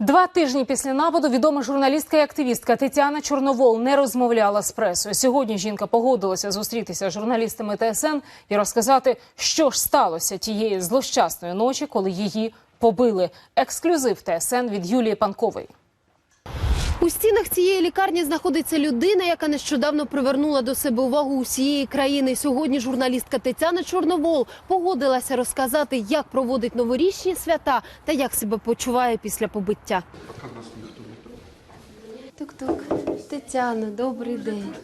Два тижні після нападу відома журналістка і активістка Тетяна Чорновол не розмовляла з пресою. Сьогодні жінка погодилася зустрітися з журналістами ТСН і розказати, що ж сталося тієї злощасної ночі, коли її побили. Ексклюзив ТСН від Юлії Панкової. У стінах цієї лікарні знаходиться людина, яка нещодавно привернула до себе увагу усієї країни. Сьогодні журналістка Тетяна Чорновол погодилася розказати, як проводить новорічні свята та як себе почуває після побиття. Тук-тук. Тетяна, добрий день.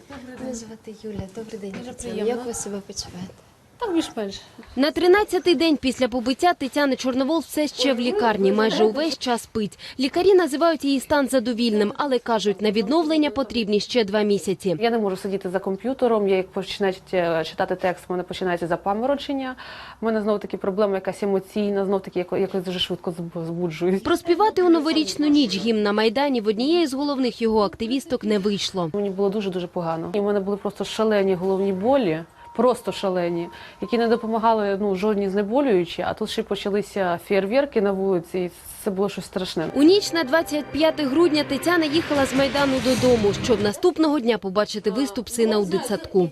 Мене звати Юля. Добрий день. Тетяна. Як ви себе почуваєте? Так більш-менш. На 13-й день після побиття Тетяни Чорновол все ще в лікарні. Майже увесь час спить. Лікарі називають її стан задовільним, але кажуть, на відновлення потрібні ще два місяці. Я не можу сидіти за комп'ютером. Я як починаю е, читати текст, в мене починається запаморочення. У мене знов таки проблема якась емоційна, знов таки яко- якось дуже швидко збуджуюсь. Проспівати у новорічну ніч гімн на майдані в однієї з головних його активісток не вийшло. Мені було дуже дуже погано. І в мене були просто шалені головні болі. Просто шалені, які не допомагали ну жодні знеболюючі. А тут ще почалися фєрверки на вулиці. і Це було щось страшне. У ніч на 25 грудня Тетяна їхала з майдану додому, щоб наступного дня побачити виступ сина у дитсадку.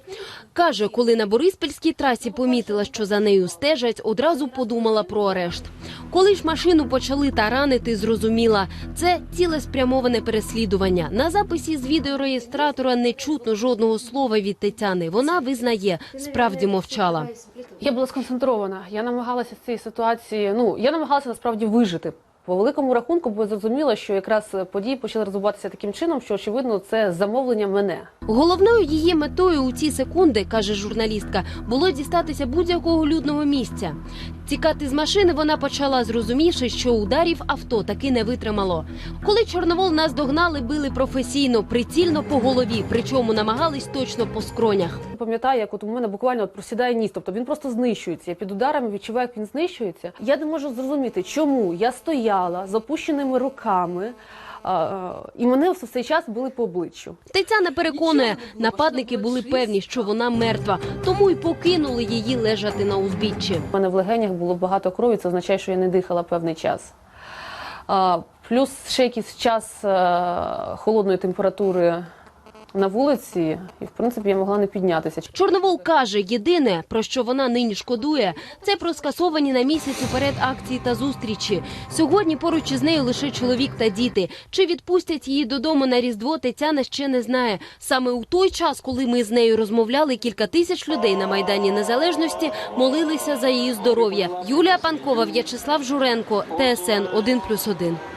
Каже, коли на Бориспільській трасі помітила, що за нею стежать, одразу подумала про арешт. Коли ж машину почали таранити, зрозуміла це цілеспрямоване переслідування. На записі з відеореєстратора не чутно жодного слова від Тетяни. Вона визнає, справді мовчала. Я була сконцентрована. Я намагалася з цієї ситуації. Ну я намагалася насправді вижити. По великому рахунку, бо зрозуміла, що якраз події почали розвиватися таким чином, що очевидно це замовлення мене. Головною її метою у ці секунди, каже журналістка, було дістатися будь-якого людного місця. Тікати з машини вона почала, зрозумівши, що ударів авто таки не витримало. Коли Чорновол нас догнали, били професійно, прицільно по голові, причому намагались точно по скронях. Пам'ятаю, як от у мене буквально просідає ніс, тобто він просто знищується. Я під ударами відчуваю, як він знищується. Я не можу зрозуміти, чому я стояла з опущеними руками, і мене все цей час були по обличчю. Тетяна переконує, нападники були певні, що вона мертва, тому й покинули її лежати на узбіччі. У мене в легенях було багато крові, це означає, що я не дихала певний час. Плюс ще якийсь час холодної температури на вулиці, і в принципі я могла не піднятися. Чорновол каже, єдине, про що вона нині шкодує, це про скасовані на місяць уперед акції та зустрічі. Сьогодні поруч із нею лише чоловік та діти. Чи відпустять її додому на різдво? Тетяна ще не знає. Саме у той час, коли ми з нею розмовляли, кілька тисяч людей на майдані Незалежності молилися за її здоров'я. Юлія Панкова, В'ячеслав Журенко, ТСН 1+,1.